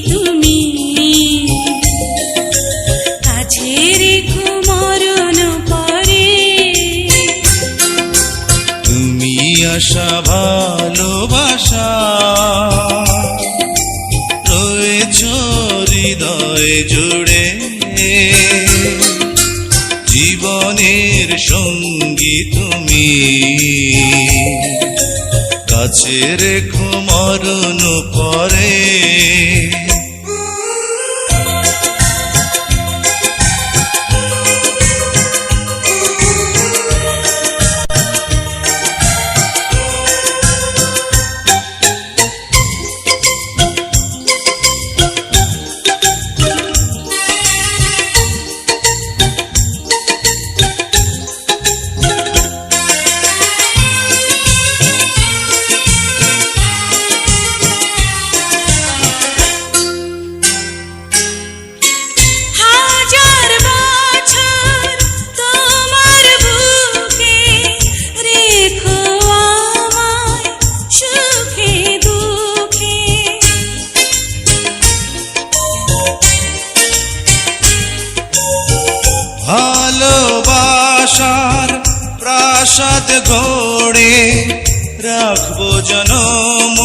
তুমি কাছে রেখো মরণ পরে। তুমি আশা ভালোবাসা। রয়েছ হৃদয় জুড়ে। জীবনের সঙ্গী তুমি। কাছে রেখো মরণ পরে। ভালোবাসার প্রাসাদ গড়ে রাখব জনম।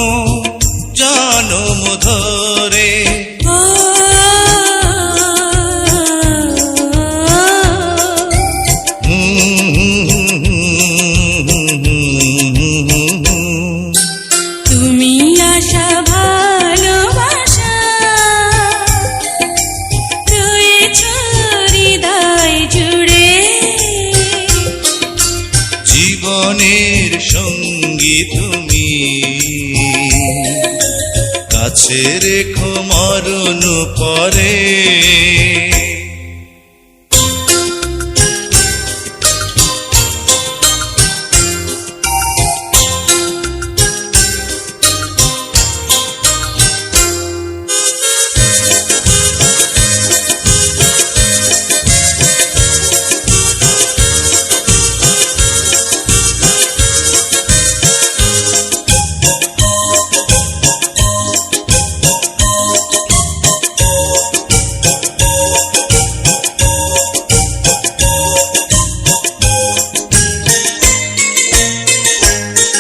জীবনের সঙ্গী তুমি। কাছে রেখো মরণ পরে।